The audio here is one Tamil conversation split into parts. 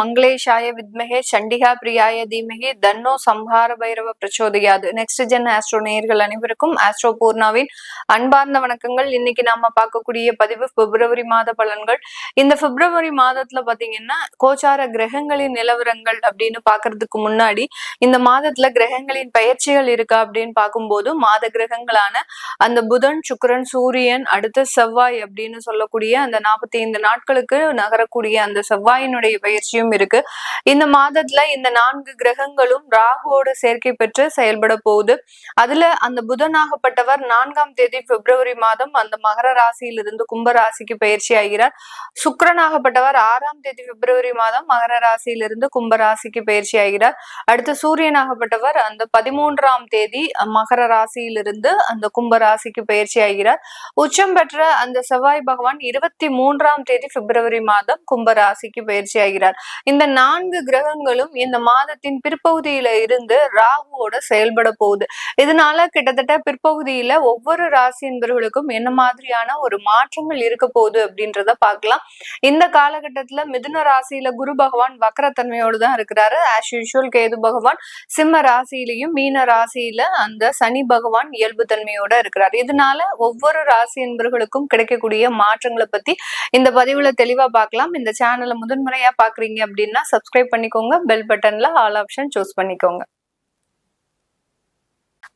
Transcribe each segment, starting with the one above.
மங்களேஷாய வித்மகே சண்டிகா பிரியாய தீமகே தன்னோ சம்ஹார பைரவ பிரச்சோதயாது நெக்ஸ்ட் ஜென் ஆஸ்ட்ரோ நேயர்கள் அனைவருக்கும் ஆஸ்ட்ரோ பூர்ணாவின் அன்பார்ந்த வணக்கங்கள் இன்னைக்கு நாம பார்க்கக்கூடிய பதிவு பிப்ரவரி மாத பலன்கள் இந்த பிப்ரவரி மாதத்துல பாத்தீங்கன்னா கோச்சார கிரகங்களின் நிலவரங்கள் அப்படின்னு பாக்குறதுக்கு முன்னாடி இந்த மாதத்துல கிரகங்களின் பயிற்சிகள் இருக்கா அப்படின்னு பார்க்கும்போது மாத கிரகங்களான அந்த புதன் சுக்கரன் சூரியன் அடுத்து செவ்வாய் அப்படின்னு சொல்லக்கூடிய அந்த நாற்பத்தி ஐந்து நாட்களுக்கு நகரக்கூடிய அந்த செவ்வாயினுடைய பயிற்சியும் இருக்கு. இந்த மாதத்துல இந்த நான்கு கிரகங்களும் ராகுவோட சேர்க்கை பெற்று செயல்பட போகுது. அதுல அந்த புதனாகப்பட்டவர் நான்காம் தேதி பிப்ரவரி மாதம் அந்த மகர ராசியிலிருந்து கும்ப ராசிக்கு பயிற்சி ஆகிறார். சுக்கரனாகப்பட்டவர் ஆறாம் தேதி பிப்ரவரி மாதம் மகர ராசியிலிருந்து கும்ப ராசிக்கு பயிற்சி ஆகிறார். அடுத்து சூரியனாகப்பட்டவர் அந்த பதிமூன்றாம் தேதி மகர ராசியிலிருந்து அந்த கும்ப ராசிக்கு பயிற்சி ஆகிறார். உச்சம் பெற்ற அந்த செவ்வாய் பகவான் இருபத்தி மூன்றாம் தேதி பிப்ரவரி மாதம் கும்ப ராசிக்கு பயிற்சி ஆகிறார். இந்த நான்கு கிரகங்களும் இந்த மாதத்தின் பிற்பகுதியில இருந்து ராகுவோட செயல்பட போகுது. இதனால கிட்டத்தட்ட பிற்பகுதியில ஒவ்வொரு ராசி என்பவர்களுக்கும் என்ன மாதிரியான ஒரு மாற்றங்கள் இருக்க போகுது அப்படின்றத பார்க்கலாம். இந்த காலகட்டத்துல மிதுன ராசியில குரு பகவான் வக்கரத்தன்மையோடு தான் இருக்கிறாரு. ஆஸ் யூஷுவல் கேது பகவான் சிம்ம ராசியிலையும் மீன ராசியில அந்த சனி பகவான் இயல்பு தன்மையோட இருக்கிறார். இதனால ஒவ்வொரு ராசி என்பவர்களுக்கும் கிடைக்கக்கூடிய மாற்றங்களை பத்தி இந்த பதிவுல தெளிவா பார்க்கலாம். இந்த சேனலை முதன்முறையா பாக்குறீங்க அப்படின்னா சப்ஸ்கிரைப் பண்ணிக்கோங்க. பெல் பட்டன்ல ஆல் ஆப்ஷன் சூஸ் பண்ணிக்கோங்க.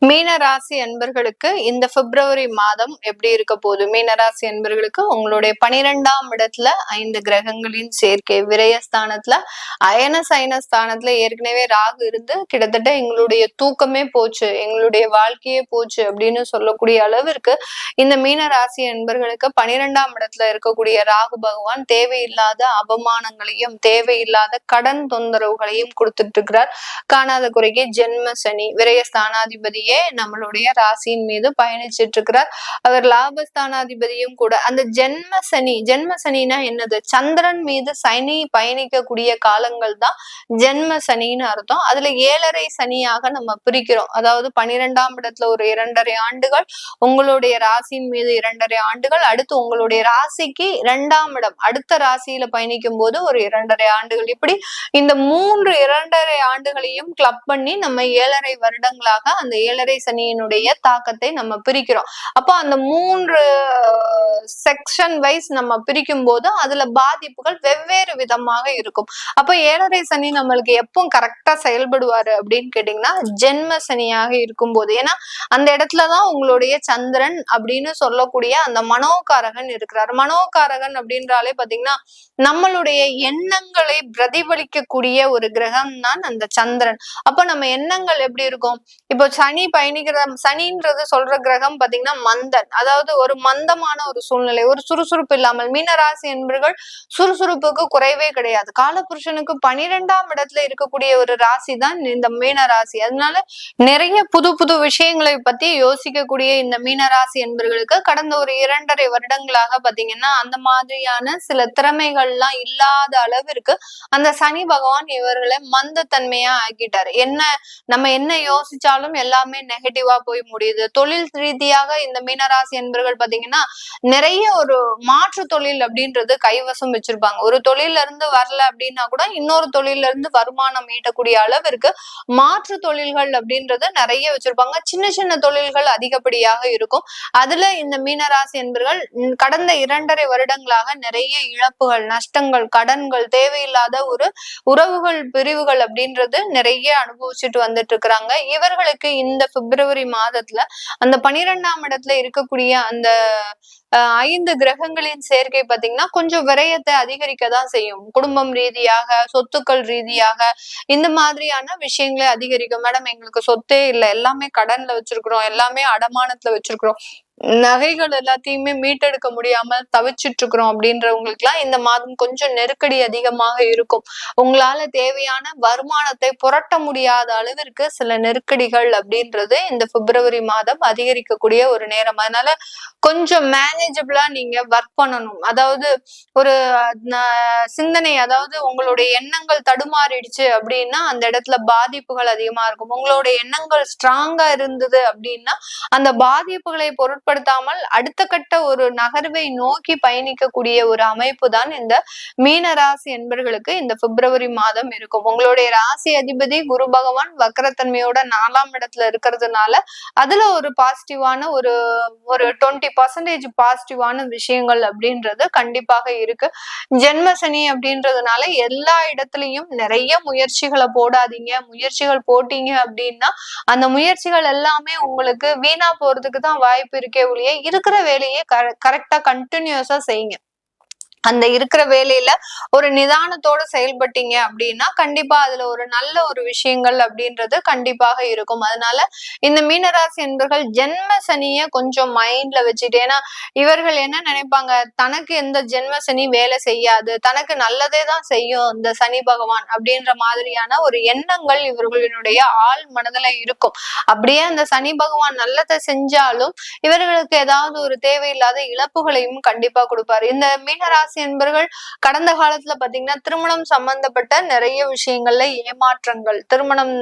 மீன ராசி அன்பர்களுக்கு இந்த பிப்ரவரி மாதம் எப்படி இருக்க போகுது? மீன ராசி அன்பர்களுக்கு உங்களுடைய பனிரெண்டாம் இடத்துல ஐந்து கிரகங்களின் சேர்க்கை விரயஸ்தானத்துல அயன சயன ஸ்தானத்துல ஏற்கனவே ராகு இருந்து கிட்டத்தட்ட எங்களுடைய தூக்கமே போச்சு எங்களுடைய வாழ்க்கையே போச்சு அப்படின்னு சொல்லக்கூடிய அளவிற்கு இந்த மீன ராசி அன்பர்களுக்கு பனிரெண்டாம் இடத்துல இருக்கக்கூடிய ராகு பகவான் தேவையில்லாத அவமானங்களையும் தேவையில்லாத கடன் தொந்தரவுகளையும் கொடுத்துட்டு இருக்கிறார். காணாத குறைக்கு ஜென்ம சனி விரயஸ்தானாதிபதியே நம்மளுடைய ராசியின் மீது பயணிச்சிட்டு இருக்கிறார் அவர் லாபஸ்தானாதிபதியும் கூட. அந்த ஜென்ம சனி ஜென்ம சனினா என்னது? சந்திரன் மீது சனி பயணிக்கக்கூடிய காலங்கள் தான் ஜென்ம சனின்னு அர்த்தம். அதுல ஏழரை சனியாக நம்ம பிரிக்கிறோம். அதாவது பனிரெண்டாம் இடத்துல ஒரு இரண்டரை ஆண்டுகள் உங்களுடைய ராசியின் மீது இரண்டரை ஆண்டுகள் அடுத்து உங்களுடைய ராசிக்கு இரண்டாம் இடம் அடுத்த ராசியில பயணிக்கும் போது ஒரு இரண்டரை ஆண்டுகள். இப்படி இந்த மூன்று இரண்டரை ஆண்டுகளையும் கிளப் பண்ணி நம்ம ஏழரை வருடங்களாக அந்த ஏழரை சனியினுடைய தாக்கத்தை நம்ம பிரிக்கிறோம். அப்போ அந்த மூன்று செக்ஷன் வைஸ் நம்ம பிரிக்கும் போது அதுல பாதிப்புகள் வெவ்வேறு விதமாக இருக்கும். அப்ப ஏழரை சனி நம்மளுக்கு எப்பவும் கரெக்டா செயல்படுவாரு அப்படின்னு கேட்டீங்கன்னா ஜென்ம சனியாக இருக்கும் போது ஏன்னா அந்த இடத்துலதான் உங்களுடைய சந்திரன் அப்படின்னு சொல்லக்கூடிய அந்த மனோகாரகன் இருக்கிறார். மனோகாரகன் அப்படின்றாலே பாத்தீங்கன்னா நம்மளுடைய எண்ணங்களை பிரதிபலிக்கக்கூடிய ஒரு கிரகம் தான் அந்த சந்திரன். அப்ப நம்ம எண்ணங்கள் எப்படி இருக்கும்? இப்போ சனி பயணிக்கிற சனின்றது சொல்ற கிரகம் பாத்தீங்கன்னா மந்தன். அதாவது ஒரு மந்தமான ஒரு சூழ்நிலை ஒரு சுறுசுறுப்பு இல்லாமல். மீனராசி என்பர்கள் சுறுசுறுப்புக்கு குறைவே கிடையாது. காலபுருஷனுக்கு பனிரெண்டாம் இடத்துல இருக்கக்கூடிய ஒரு ராசி தான் இந்த மீன ராசி அதனால நிறைய புது புது விஷயங்களை பத்தி யோசிக்கக்கூடிய இந்த மீனராசி என்பர்களுக்கு கடந்த ஒரு இரண்டரை வருடங்களாக பாத்தீங்கன்னா அந்த மாதிரியான சில திறமைகள்லாம் இல்லாத அளவிற்கு அந்த சனி பகவான் இவர்களை மந்தத்தன்மையா ஆக்கிட்டாரு. என்ன நம்ம என்ன யோசிச்சாலும் எல்லாமே நெகட்டிவா போய் முடியுது. தொழில் ரீதியாக இந்த மீனராசி என்பர்கள் பாத்தீங்கன்னா நிறைய ஒரு மாற்று தொழில் அப்படின்றது கைவசம் வச்சிருப்பாங்க. ஒரு தொழில இருந்து வரல அப்படின்னா கூட இன்னொரு தொழில இருந்து வருமானம் ஈட்டக்கூடிய அளவிற்கு மாற்று தொழில்கள் அப்படின்றது நிறைய வச்சிருப்பாங்க. சின்ன சின்ன தொழில்கள் அதிகப்படியாக இருக்கும். அதுல இந்த மீனராசி என்பர்கள் கடந்த இரண்டரை வருடங்களாக நிறைய இழப்புகள் நஷ்டங்கள் கடன்கள் தேவையில்லாத ஒரு உறவுகள் பிரிவுகள் அப்படின்றது நிறைய அனுபவிச்சுட்டு வந்துட்டு இருக்கிறாங்க. இவர்களுக்கு இந்த பிப்ரவரி மாதத்துல அந்த பனிரெண்டாம் இடத்துல இருக்கக்கூடிய அந்த ஐந்து கிரகங்களின் சேர்க்கை பாத்தீங்கன்னா கொஞ்சம் விரயத்தை அதிகரிக்க தான் செய்யும். குடும்பம் ரீதியாக சொத்துக்கள் ரீதியாக இந்த மாதிரியான விஷயங்களை அதிகரிக்கும். மேடம் எங்களுக்கு சொத்தே இல்லை. எல்லாமே கடன்ல வச்சிருக்கிறோம். எல்லாமே அடமானத்துல வச்சிருக்கிறோம். நகைகள் எல்லாத்தையுமே மீட்டெடுக்க முடியாம தவிச்சிட்டு இருக்கிறோம் அப்படின்றவங்களுக்கு எல்லாம் இந்த மாதம் கொஞ்சம் நெருக்கடி அதிகமாக இருக்கும். உங்களால தேவையான வருமானத்தை புரட்ட முடியாத அளவிற்கு சில நெருக்கடிகள் அப்படின்றது இந்த பிப்ரவரி மாதம் அதிகரிக்கக்கூடிய ஒரு நேரம். அதனால கொஞ்சம் மேனேஜபிளா நீங்க ஒர்க் பண்ணணும். அதாவது ஒரு சிந்தனை அதாவது உங்களுடைய எண்ணங்கள் தடுமாறிடுச்சு அப்படின்னா அந்த இடத்துல பாதிப்புகள் அதிகமா இருக்கும். உங்களுடைய எண்ணங்கள் ஸ்ட்ராங்கா இருந்தது அப்படின்னா அந்த பாதிப்புகளை பொருட் பொருட்படுத்தாமல் அடுத்த கட்ட ஒரு நகர்வை நோக்கி பயணிக்கக்கூடிய ஒரு அமைப்பு தான் இந்த மீன ராசி என்பர்களுக்கு இந்த பிப்ரவரி மாதம் இருக்கும். உங்களுடைய ராசி அதிபதி குரு பகவான் வக்கரத்தன்மையோட நாலாம் இடத்துல இருக்கிறதுனால அதுல ஒரு பாசிட்டிவான ஒரு ஒரு டுவெண்ட்டி பர்சன்டேஜ் பாசிட்டிவான விஷயங்கள் அப்படின்றது கண்டிப்பாக இருக்கு. ஜென்ம சனி அப்படின்றதுனால எல்லா இடத்துலயும் நிறைய முயற்சிகளை போடாதீங்க. முயற்சிகள் போட்டீங்க அப்படின்னா அந்த முயற்சிகள் எல்லாமே உங்களுக்கு வீணா போறதுக்கு தான் வாய்ப்பு இருக்கு. ஒழிய இருக்கிற வேலையை கரெக்டா கண்டினியூஸா செய்யுங்க. அந்த இருக்கிற வேலையில ஒரு நிதானத்தோட செயல்பட்டீங்க அப்படின்னா கண்டிப்பா அதுல ஒரு நல்ல ஒரு விஷயங்கள் அப்படின்றது கண்டிப்பாக இருக்கும். அதனால இந்த மீனராசி என்பர்கள் ஜென்ம சனிய கொஞ்சம் மைண்ட்ல வச்சுட்டு ஏன்னா இவர்கள் என்ன நினைப்பாங்க? தனக்கு எந்த ஜென்ம சனி வேலை செய்யாது. தனக்கு நல்லதே தான் செய்யும் இந்த சனி பகவான் அப்படின்ற மாதிரியான ஒரு எண்ணங்கள் இவர்களினுடைய ஆள் மனதுல இருக்கும். அப்படியே அந்த சனி பகவான் நல்லதை செஞ்சாலும் இவர்களுக்கு ஏதாவது ஒரு தேவையில்லாத இழப்புகளையும் கண்டிப்பா கொடுப்பாரு. இந்த மீனராசி ராசி என்பர்கள் கடந்த காலத்துல பாத்தீங்கன்னா திருமணம் சம்பந்தப்பட்ட நிறைய விஷயங்கள்ல ஏமாற்றங்கள். திருமணம்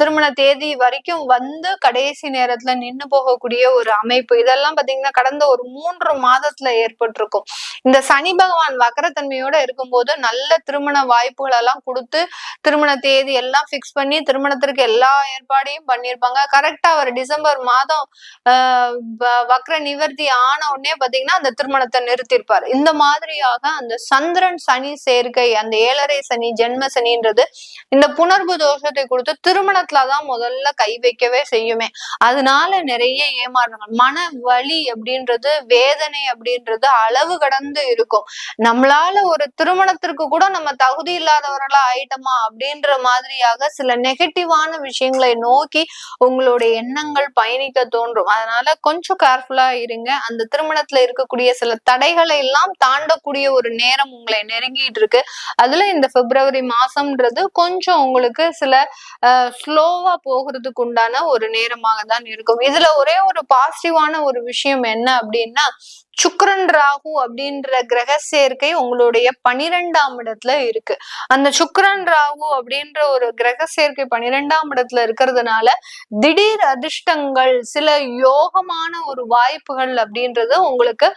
திருமண தேதி வரைக்கும் வந்து கடைசி நேரத்துல நின்னு போகக்கூடிய ஒரு அமைப்பு. இதெல்லாம் பாத்தீங்கன்னா கடந்த ஒரு மூன்று மாதத்துல ஏற்பட்டிருக்கும். இந்த சனி பகவான் வக்கரத்தன்மையோட இருக்கும்போது நல்ல திருமண வாய்ப்புகள் எல்லாம் கொடுத்து திருமண தேதி எல்லாம் பிக்ஸ் பண்ணி திருமணத்திற்கு எல்லா ஏற்பாடையும் பண்ணிருப்பாங்க கரெக்டா அவர் டிசம்பர் மாதம் வக்ர நிவர்த்தி ஆன உடனே பாத்தீங்கன்னா அந்த திருமணத்தை நிறுத்திருப்பாரு இந்த மாதிரியாக அந்த சந்திரன் சனி சேர்க்கை அந்த ஏழரை சனி ஜென்ம சனின்றது இந்த புணர்வு தோஷத்தை கொடுத்து திருமணத்துலதான் முதல்ல கை வைக்கவே செய்யுமே. அதனால நிறைய ஏமாறுறாங்க மன வலி அப்படின்றது வேதனை அப்படின்றது அளவு கடந்து இருக்கும். நம்மளால ஒரு திருமணத்திற்கு கூட நம்ம தகுதி இல்லாதவர்களா ஆயிட்டோமா அப்படின்ற மாதிரியாக சில நெகட்டிவான விஷயங்களை நோக்கி உங்களுடைய எண்ணங்கள் பயணிக்க தோன்றும். அதனால கொஞ்சம் கேர்ஃபுல்லா இருங்க. அந்த திருமணத்துல இருக்கக்கூடிய சில தடைகளை எல்லாம் எல்லாம் தாண்டக்கூடிய ஒரு நேரம் உங்களை நெருங்கிட்டு இருக்கு அதுல இந்த பிப்ரவரி மாசம்ன்றது கொஞ்சம் உங்களுக்கு சில ஸ்லோவா போகிறதுக்கு உண்டான ஒரு நேரமாக தான் இருக்கும். இதுல ஒரே ஒரு பாசிட்டிவான ஒரு விஷயம் என்ன அப்படின்னா சுக்கரன் ராகு அப்படின்ற கிரக சேர்க்கை உங்களுடைய பனிரெண்டாம் இடத்துல இருக்கு. அந்த சுக்கரன் ராகு அப்படின்ற ஒரு கிரக சேர்க்கை பனிரெண்டாம் இடத்துல இருக்கிறதுனால திடீர் அதிர்ஷ்டங்கள் சில யோகமான ஒரு வாய்ப்புகள் அப்படின்றது உங்களுக்கு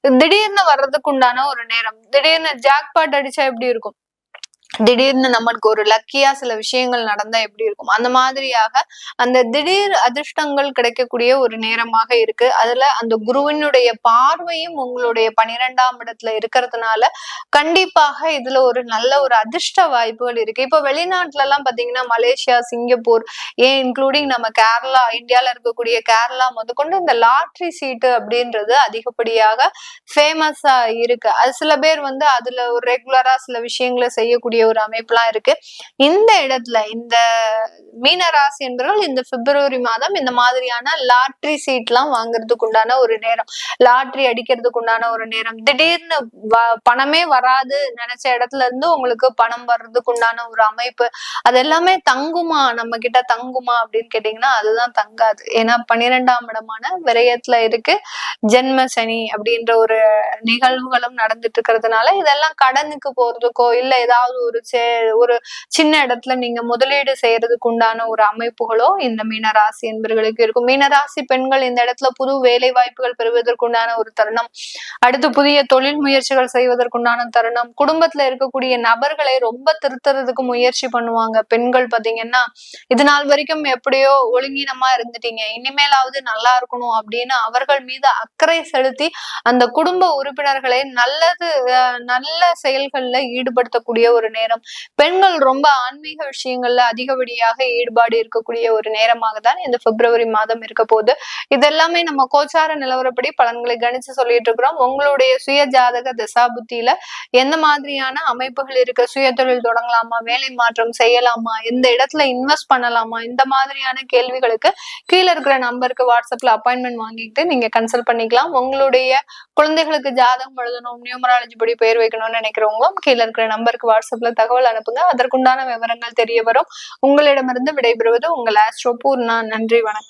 திடீர்னு வர்றதுக்கு உண்டான ஒரு நேரம். திடீர்னு ஜாக்பாட் அடிச்சா எப்படி இருக்கும்? திடீர்னு நம்மளுக்கு ஒரு லக்கியா சில விஷயங்கள் நடந்தா எப்படி இருக்கும்? அந்த மாதிரியாக அந்த திடீர் அதிர்ஷ்டங்கள் கிடைக்கக்கூடிய ஒரு நேரமாக இருக்கு. அதுல அந்த குருவினுடைய பார்வையும் உங்களுடைய பனிரெண்டாம் இடத்துல இருக்கிறதுனால கண்டிப்பாக இதுல ஒரு நல்ல ஒரு அதிர்ஷ்ட வாய்ப்புகள் இருக்கு. இப்ப வெளிநாட்டுல எல்லாம் பாத்தீங்கன்னா மலேசியா சிங்கப்பூர் ஏன் இன்க்ளூடிங் நம்ம கேரளா இந்தியால இருக்கக்கூடிய கேரளா முதற்கொண்டு இந்த லாட்ரி சீட்டு அப்படின்றது அதிகப்படியாக ஃபேமஸா இருக்கு. அது சில பேர் வந்து அதுல ஒரு ரெகுலரா சில விஷயங்களை செய்யக்கூடிய ஒரு அமைப்புலாம் இருக்கு. இந்த இடத்துல இந்த மீன ராசி என்பவர்கள் இந்த பிப்ரவரி மாதம் இந்த மாதிரியான லாட்ரி சீட் எல்லாம் வாங்குறதுக்கு உண்டான ஒரு நேரம். லாட்ரி அடிக்கிறதுக்கு உண்டான ஒரு நேரம். திடீர்னு பணமே வராது நினைச்ச இடத்துல இருந்து உங்களுக்கு பணம் வர்றதுக்கு உண்டான ஒரு அமைப்பு. அது எல்லாமே தங்குமா? நம்ம கிட்ட தங்குமா அப்படின்னு கேட்டீங்கன்னா அதுதான் தங்காது. ஏன்னா பன்னிரெண்டாம் இடமான விரயத்துல இருக்கு. ஜென்ம சனி அப்படின்ற ஒரு நிகழ்வுகளும் நடந்துட்டு இருக்கிறதுனால இதெல்லாம் கடனுக்கு போறதுக்கோ இல்ல ஏதாவது ஒரு ஒரு சின்ன இடத்துல நீங்க முதலீடு செய்யறதுக்கு உண்டான ஒரு அமைப்புகளோ இந்த மீனராசி என்பர்களுக்கு இருக்கும். மீனராசி பெண்கள் இந்த இடத்துல புது வேலை வாய்ப்புகள் பெறுவதற்குண்டான ஒரு தருணம். அடுத்து புதிய தொழில் முயற்சிகள் செய்வதற்குண்டான தருணம். குடும்பத்துல இருக்கக்கூடிய நபர்களை ரொம்ப திருத்துறதுக்கு முயற்சி பண்ணுவாங்க. பெண்கள் பாத்தீங்கன்னா இது நாள் வரைக்கும் எப்படியோ ஒழுங்கினமா இருந்துட்டீங்க. இனிமேலாவது நல்லா இருக்கணும் அப்படின்னு அவர்கள் மீது அக்கறை செலுத்தி அந்த குடும்ப உறுப்பினர்களை நல்லது நல்ல செயல்கள்ல ஈடுபடுத்தக்கூடிய ஒரு நேரம். பெண்கள் ரொம்ப ஆன்மீக விஷயங்கள்ல அதிகப்படியாக ஈடுபாடு இருக்கக்கூடிய ஒரு நேரமாக தான் இந்த பிப்ரவரி மாதம் இருக்க போகுது. இதெல்லாமே நம்ம கோச்சார நிலவரப்படி பலன்களை கணிச்சு சொல்லிட்டு இருக்கிறோம். உங்களுடைய சுய ஜாதக தசாபுத்தியில எந்த மாதிரியான அமைப்புகள் இருக்கு? சுய தொழில் தொடங்கலாமா? வேலை மாற்றம் செய்யலாமா? எந்த இடத்துல இன்வெஸ்ட் பண்ணலாமா? இந்த மாதிரியான கேள்விகளுக்கு கீழே இருக்கிற நம்பருக்கு வாட்ஸ்அப்ல அப்பாயின்மெண்ட் வாங்கிட்டு நீங்க கன்சல்ட் பண்ணிக்கலாம். உங்களுடைய குழந்தைகளுக்கு ஜாதகம் எழுதணும் நியூமராலஜி படி பெயர் வைக்கணும்னு நினைக்கிறவங்களும் கீழே இருக்கிற நம்பருக்கு வாட்ஸ்அப்ல தகவல் அனுப்புங்க. அதற்குண்டான விவரங்கள் தெரிய வரும். உங்களிடமிருந்து விடைபெறுவது உங்கள் ஆஸ்ட்ரோ பூர்ணா. நன்றி வணக்கம்.